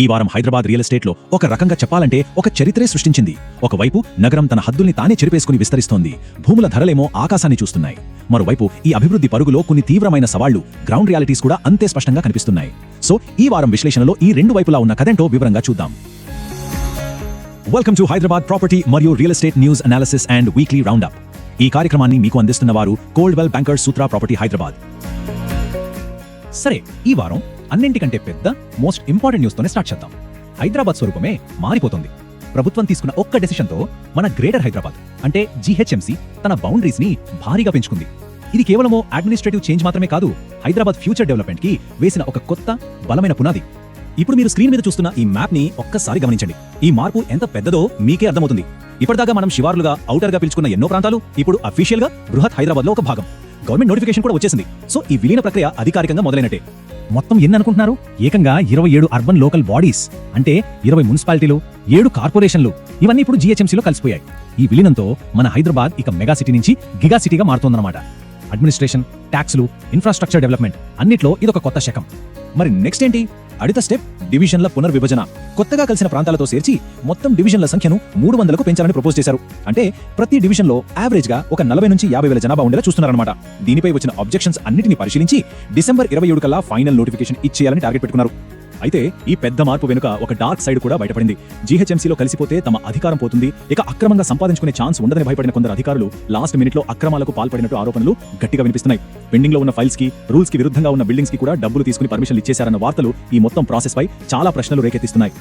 ఈ వారం హైదరాబాద్ రియల్ ఎస్టేట్లో ఒక రకంగా చెప్పాలంటే ఒక చరిత్రే సృష్టించింది. ఒకవైపు నగరం తన హద్దుల్ని తానే చెరిపేసుకుని విస్తరిస్తోంది. భూముల ధరలేమో ఆకాశాన్ని చూస్తున్నాయి. మరోవైపు ఈ అభివృద్ధి పరుగులో కొన్ని తీవ్రమైన సవాళ్ళు గ్రౌండ్ రియాలిటీస్ కూడా అంతే స్పష్టంగా కనిపిస్తున్నాయి. సో ఈ వారం విశ్లేషణలో ఈ రెండు వైపులా ఉన్న కథెంటో వివరంగా చూద్దాం. వెల్కమ్ టు హైదరాబాద్ ప్రాపర్టీ మరియు real estate news analysis and weekly roundup ఈ కార్యక్రమాన్ని మీకు అందిస్తున్న వారు Coldwell Banker Sutra property Hyderabad సరే ఈ వారం అన్నింటికంటే పెద్ద మోస్ట్ ఇంపార్టెంట్ న్యూస్తోనే స్టార్ట్ చేద్దాం. హైదరాబాద్ స్వరూపమే మారిపోతుంది. ప్రభుత్వం తీసుకున్న ఒక్క డెసిషన్తో మన గ్రేటర్ హైదరాబాద్ అంటే జీహెచ్ఎంసీ తన బౌండరీస్ని భారీగా పెంచుకుంది. ఇది కేవలమో అడ్మినిస్ట్రేటివ్ చేంజ్ మాత్రమే కాదు హైదరాబాద్ ఫ్యూచర్ డెవలప్మెంట్కి వేసిన ఒక కొత్త బలమైన పునాది. ఇప్పుడు మీరు స్క్రీన్ మీద చూస్తున్న ఈ మ్యాప్ని ఒక్కసారి గమనించండి. ఈ మార్పు ఎంత పెద్దదో మీకే అర్థమవుతుంది. ఇప్పటిదాకా మనం శివార్లుగా ఔటర్గా పిలుచుకున్న ఎన్నో ప్రాంతాలు ఇప్పుడు అఫీషియల్గా బృహత్ హైదరాబాద్లో ఒక భాగం. గవర్నమెంట్ నోటిఫికేషన్ కూడా వచ్చేసింది. సో ఈ విలీన ప్రక్రియ అధికారికంగా మొదలైనట్టే. మొత్తం ఎన్ని అనుకుంటున్నారు? ఏకంగా ఇరవై ఏడు అర్బన్ లోకల్ బాడీస్ అంటే ఇరవై మున్సిపాలిటీలు ఏడు కార్పొరేషన్లు ఇవన్నీ ఇప్పుడు జీహెచ్ఎంసీలో కలిసిపోయాయి. ఈ విలీనంతో మన హైదరాబాద్ ఇక మెగా సిటీ నుంచి గిగా సిటీగా మారుతోందన్నమాట. అడ్మినిస్ట్రేషన్ ట్యాక్స్లు ఇన్ఫ్రాస్ట్రక్చర్ డెవలప్మెంట్ అన్నిట్లో ఇదొక కొత్త శకం. మరి నెక్స్ట్ ఏంటి? అడిత స్టెప్ డివిజన్ల పునర్విభజన. కొత్తగా కలిసిన ప్రాంతాలతో చేర్చి మొత్తం డివిజన్ల సంఖ్యను మూడు వందలకు పెంచాలని ప్రపోజ్ చేశారు. అంటే ప్రతి డివిజన్లో యావరేజ్గా ఒక నలభై నుంచి యాభై వేల జనాభా ఉండేలా చూస్తున్నారన్నమాట. దీనిపై వచ్చిన అబ్జెక్షన్స్ అన్నిటిని పరిశీలించి డిసెంబర్ ఇరవై ఏడు కల్లా ఫైనల్ నోటిఫికేషన్ ఇచ్చేయాలని టార్గెట్ పెట్టుకున్నారు. అయితే ఈ పెద్ద మార్పు వెనుక ఒక డార్క్ సైడ్ కూడా బయటపడింది. జీహెచ్ఎంసీలో కలిసిపోతే తమ అధికారం పోతుంది. ఇక అక్రమంగా సంపాదించుకునే ఛాన్స్ ఉండదని భయపడిన కొందరు అధికారులు లాస్ట్ మినిట్లో అక్రమాలకు పాల్పడినట్టు ఆరోపణలు గట్టిగా వినిపిస్తున్నాయి. పెండింగ్లో ఉన్న ఫైల్స్కి రూల్స్కి విరుద్ధంగా ఉన్న బిల్డింగ్స్కి కూడా డబ్బులు తీసుకుని పర్మిషన్లు ఇచ్చేశారన్న వార్తలు ఈ మొత్తం ప్రాసెస్ పై చాలా ప్రశ్నలు రేకెత్తిస్తున్నాయి.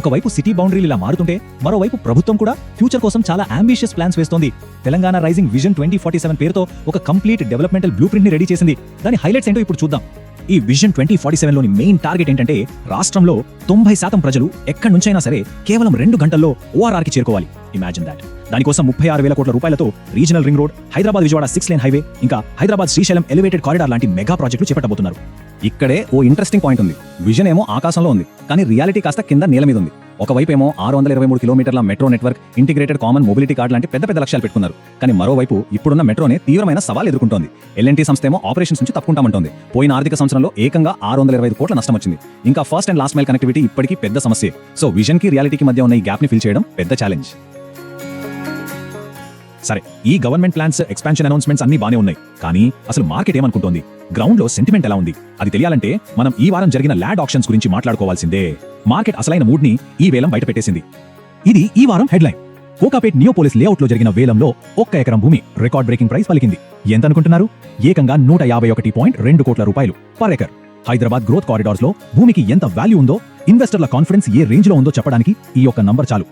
ఒకవైపు సిటీ బౌండరీలు ఇలా మారుతుంటే మరోవైపు ప్రభుత్వం కూడా ఫ్యూచర్ కోసం చాలా అంబిషియస్ ప్లాన్స్ వేస్తోంది. Telangana rising vision twenty forty seven పేరుతో ఒక కంప్లీట్ డెవలప్మెంటల్ బ్లూ ప్రింట్ని రెడీ చేసింది. దాని హైలైట్స్ ఏంటో ఇప్పుడు చూద్దాం. ఈ విజన్ ట్వంటీ ఫార్టీ సెవెన్లోని మెయిన్ టార్గెట్ ఏంటంటే రాష్ట్రంలో తొంభై శాతం ప్రజలు ఎక్కడి నుంచైనా సరే కేవలం రెండు గంటల్లో ఓఆర్ఆర్కి చేరుకోవాలి. ఇమాజిన్ దాట్ దానికోసం ముప్పై ఆరు వేల కోట్ల రూపాయలతో regional ring road Hyderabad Vijayawada six lane highway ఇంకా హైదరాబాద్ శ్రీశైలం ఎలివేటెడ్ కారిడార్ లాంటి మెగా ప్రాజెక్టులు చేపట్టబోతున్నారు. ఇక్కడే ఓ ఇంట్రెస్టింగ్ పాయింట్ ఉంది. విజన్ ఏమో ఆకాశంలో ఉంది కానీ రియాలిటీ కాస్త కింద నేల మీద ఉంది. ఒకవైపేమో ఏమో ఆరు వందల ఇరవై మూడు కిలోమీటర్ల metro network integrated common mobility card లాంటి పెద్ద పెద్ద లక్ష్యాలు పెట్టుకున్నారు. కానీ మరోవైపు ఇప్పుడున్న మెట్రోనే తీవ్రమైన సవాల్ ఎదుర్కొంటోంది. ఎల్ఎన్టీ సంస్థ ఏమో ఆపరేషన్స్ నుంచి తప్పుకుంటామంటోంది. పోయిన ఆర్థిక సంవత్సరంలో ఏకంగా ఆరు వందల ఇరవై ఐదు కోట్ల నష్టం వచ్చింది. ఇంకా first and last mile connectivity ఇప్పటికీ పెద్ద సమస్య. సో విజన్కి రియాలిటీకి మధ్య ఉన్న ఈ గ్యాప్ని ఫిల్ చేయడం పెద్ద ఛాలెంజ్ సరే ఈ గవర్నమెంట్ ప్లాన్స్ ఎక్స్పాన్షన్ అనౌన్స్మెంట్స్ అన్ని బానే ఉన్నాయి. కానీ అసలు మార్కెట్ ఏమనుకుంటోంది? గ్రౌండ్లో సెంటిమెంట్ ఎలా ఉంది? అది తెలియాలంటే మనం ఈ వారం జరిగిన ల్యాడ్ ఆప్షన్స్ గురించి మాట్లాడుకోవాల్సిందే. మార్కెట్ అసలైన మూడ్ని ఈ వేలం బయట పెట్టేసింది. ఇది ఈ వారం హెడ్లైన్. కోకాపేట్ నియోపోలిస్ లేఅవుట్లో జరిగిన వేలంలో ఒక్క ఎకరం భూమి రికార్డ్ బ్రేకింగ్ ప్రైస్ పలికింది. ఎంత అనుకుంటున్నారు ఏకంగా నూట యాభై ఒకటి పాయింట్ రెండు కోట్ల రూపాయలు పర్ ఎకర్. హైదరాబాద్ గ్రోత్ కారిడార్స్లో భూమికి ఎంత వాల్యూ ఉందో ఇన్వెస్టర్ల కాన్ఫిడెన్స్ ఏ రేంజ్లో ఉందో చెప్పడానికి ఈ యొక్క నంబర్ చాలు.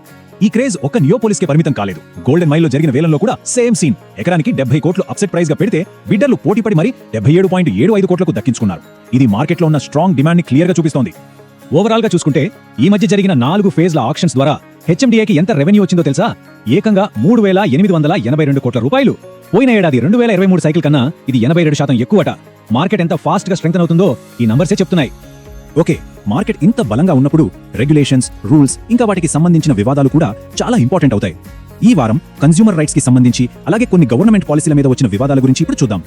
ఈ క్రేజ్ ఒక్క నియోపోలిస్కి పరిమితం కాలేదు. గోల్డెన్ మైల్లో జరిగిన వేలంలో కూడా సేమ్ సీన్. ఎకరానికి డెబ్బై కోట్లు అప్సెట్ ప్రైస్గా పెడితే బిడ్డర్లు పోటీపడి మరి డెబ్బై ఏడు పాయింట్ ఏడు ఐదు కోట్లకు దక్కించుకున్నారు. ఇది మార్కెట్లో ఉన్న స్ట్రాంగ్ డిమాండ్ని క్లియర్గా చూపిస్తోంది. ఓవరాల్గా చూసుకుంటే ఈ మధ్య జరిగిన నాలుగు ఫేజ్ల ఆక్షన్స్ ద్వారా హెచ్ఎండిఏకి ఎంత రెవెన్యూ వచ్చిందో తెలుసా? ఏకంగా మూడు వేల ఎనిమిది వందల ఎనభై రెండు కోట్ల రూపాయలు. పోయిన ఏడాది రెండు వేల ఇరవై మూడు సైకిల్ కన్నా ఇది ఎనభై రెండు శాతం ఎక్కువట. మార్కెట్ ఎంత ఫాస్ట్గా స్ట్రెంగ్ అవుతుందో ఈ నంబర్సే చెప్తున్నాయి. ఓకే మార్కెట్ ఇంత బలంగా ఉన్నప్పుడు రెగ్యులేషన్స్ రూల్స్ ఇంకా వాటికి సంబంధించిన వివాదాలు కూడా చాలా ఇంపార్టెంట్ అవుతాయి. ఈ వారం కన్స్యూమర్ రైట్స్కి సంబంధించి అలాగే కొన్ని గవర్నమెంట్ పాలసీల మీద వచ్చిన వివాదాల గురించి ఇప్పుడు చూద్దాం.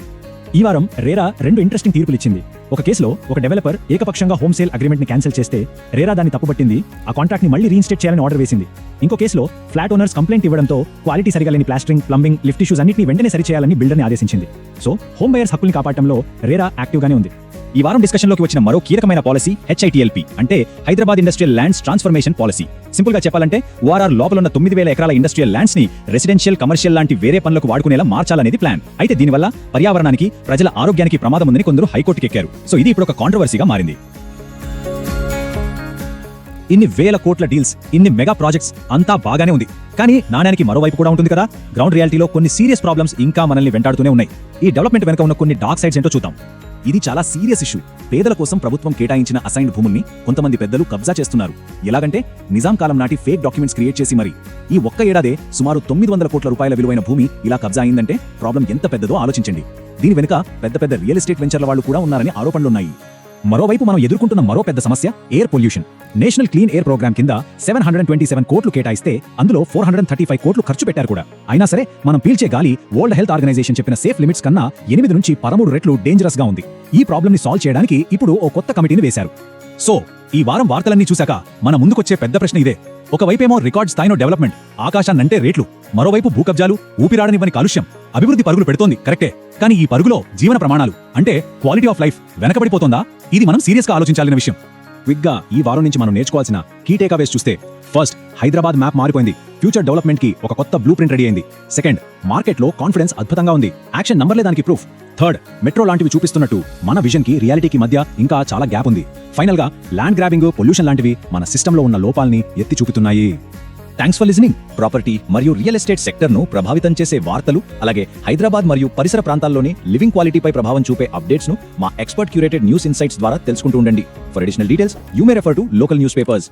ఈ వారం రేరా రెండు ఇంట్రెస్టింగ్ తీర్పులు ఇచ్చింది. ఒక కేసులో ఒక డెవలపర్ ఏకపక్షంగా హోమ్ సేల్ అగ్రిమెంట్ని క్యాన్సిల్ చేస్తే రేరా దాన్ని తప్పుపట్టింది ఆ కాంట్రాక్ట్ని మళ్ళీ రీఇన్స్టేట్ చేయాలని ఆర్డర్ వేసింది. ఇంకో కేసులో ఫ్లాట్ ఓనర్స్ కంప్లైంట్ ఇవ్వడంతో క్వాలిటీ సరిగా లేని ప్లాస్టరింగ్ ప్లంబింగ్ లిఫ్ట్ ఇష్యూస్ అన్నింటినీ వెంటనే సరిచేయాలని బిల్డర్ని ఆదేశించింది. సో హోమ్ బయర్స్ హక్కుల్ని కాపాడటంలో రేరా యాక్టివ్ గానే ఉంది. ఈ వారం డిస్కషన్లోకి వచ్చిన మరో కీలకమైన పాలసీ హెచ్ఐటిఎల్పి అంటే Hyderabad industrial lands transformation policy. సింపుల్గా చెప్పాలంటే ఓఆర్ఆర్ లోపల ఉన్న తొమ్మిది వేల ఎకరాల ఇండస్ట్రియల్ ల్యాండ్స్ని రెసిడెన్షియల్ కమర్షియల్ లాంటి వేరే పనులకు వాడుకునేలా మార్చాలనేది ప్లాన్. అయితే దీనివల్ల పర్యావరణానికి ప్రజల ఆరోగ్యానికి ప్రమాదం ఉందని కొందరు హైకోర్టుకి ఎక్కారు. సో ఇది ఇప్పుడు ఒక కాంట్రవర్సీగా మారింది. ఇన్ని వేల కోట్ల డీల్స్ ఇన్ని మెగా ప్రాజెక్ట్స్ అంతా బాగానే ఉంది. కానీ నాణ్యానికి మరోవైపు కూడా ఉంటుంది కదా? గ్రౌండ్ రియాలిటీలో కొన్ని సీరియస్ ప్రాబ్లమ్స్ ఇంకా మనల్ని వెంటాడుతూనే ఉన్నాయి. ఈ డెవలప్మెంట్ వెనుక ఉన్న కొన్ని డార్క్ సైడ్స్ ఏంటో చూద్దాం. ఇది చాలా సీరియస్ ఇష్యూ. పేదల కోసం ప్రభుత్వం కేటాయించిన అసైన్డ్ భూముల్ని కొంతమంది పెద్దలు కబ్జా చేస్తున్నారు. ఎలాగంటే నిజాం కాలం నాటి ఫేక్ డాక్యుమెంట్స్ క్రియేట్ చేసి మరి. ఈ ఒక్క ఏడాదే సుమారు తొమ్మిది వందల కోట్ల రూపాయల విలువైన భూమి ఇలా కబ్జా అయిందంటే ప్రాబ్లం ఎంత పెద్దదో ఆలోచించండి. దీని వెనుక పెద్ద పెద్ద రియల్ ఎస్టేట్ వెంచర్ల వాళ్ళు కూడా ఉన్నారని ఆరోపణలున్నాయి. మరోవైపు మనం ఎదుర్కొంటున్న మరో పెద్ద సమస్య air pollution national clean air programme కింద సెవెన్ హండ్రెడ్ ట్వంటీ సెవెన్ కోట్లు కేటాయిస్తే అందులో ఫోర్ హండ్రెడ్ థర్టీ ఫైవ్ కోట్లు ఖర్చు పెట్టారు కూడా. అయినా సరే మనం పీల్చే గాలి వరల్డ్ హెల్త్ ఆర్గనైజేషన్ చెప్పిన సేఫ్ లిమిట్స్ కన్నా ఎనిమిది నుంచి పదమూడు రెట్లు డేంజరస్గా ఉంది. ఈ ప్రాబ్లమ్ని సాల్వ్ చేయడానికి ఇప్పుడు ఓ కొత్త కమిటీని వేశారు. సో ఈ వారం వార్తలన్నీ చూశాక మన ముందుకొచ్చే పెద్ద ప్రశ్న ఇదే. ఒకవైపేమో రికార్డ్ స్థాయిలో డెవలప్మెంట్ ఆకాశాన్నంటే రేట్లు. మరోవైపు భూకబ్జాలు ఊపిరాడనివ్వని కాలుష్యం. అభివృద్ధి పరుగులు పెడుతోంది కరెక్టే. కానీ ఈ పరుగులో జీవన ప్రమాణాలు అంటే క్వాలిటీ ఆఫ్ లైఫ్ వెనకబడిపోతోందా? ఇది మనం సీరియస్గా విషయం. క్విక్గా ఈ వారం నుంచి మనం నేర్చుకోవాల్సిన కీ టేకావేస్ చూస్తే ఫస్ట్ హైదరాబాద్ మ్యాప్ మారిపోయింది. ఫ్యూచర్ డెవలప్మెంట్కి ఒక కొత్త బ్లూ ప్రింట్ రెడీ అయింది. సెకండ్ మార్కెట్లో కాన్ఫిడెన్స్ అద్భుతంగా ఉంది. యాక్షన్ నంబర్లే దానికి ప్రూఫ్ థర్డ్ మెట్రో లాంటివి చూపిస్తున్నట్టు మన విజన్కి రియాలిటీకి మధ్య ఇంకా చాలా గ్యాప్ ఉంది. ఫైనల్గా ల్యాండ్ గ్రాబింగ్ పొల్యూషన్ లాంటివి మన సిస్టంలో ఉన్న లోపాల్ని ఎత్తి చూపుతున్నాయి. థ్యాంక్స్ ఫర్ లిజనింగ్ ప్రాపర్టీ మరియు రియల్ ఎస్టేట్ సెక్టర్ను ప్రభావితం చేసే వార్తలు అలాగే హైదరాబాద్ మరియు పరిసర ప్రాంతాల్లోని లివింగ్ క్వాలిటీపై ప్రభావం చూపే అప్డేట్స్ను మా ఎక్స్పర్ట్ క్యూరేటెడ్ న్యూస్ ఇన్సైట్స్ ద్వారా తెలుసుకుంటూ ఉండండి. For additional details you may refer to local newspapers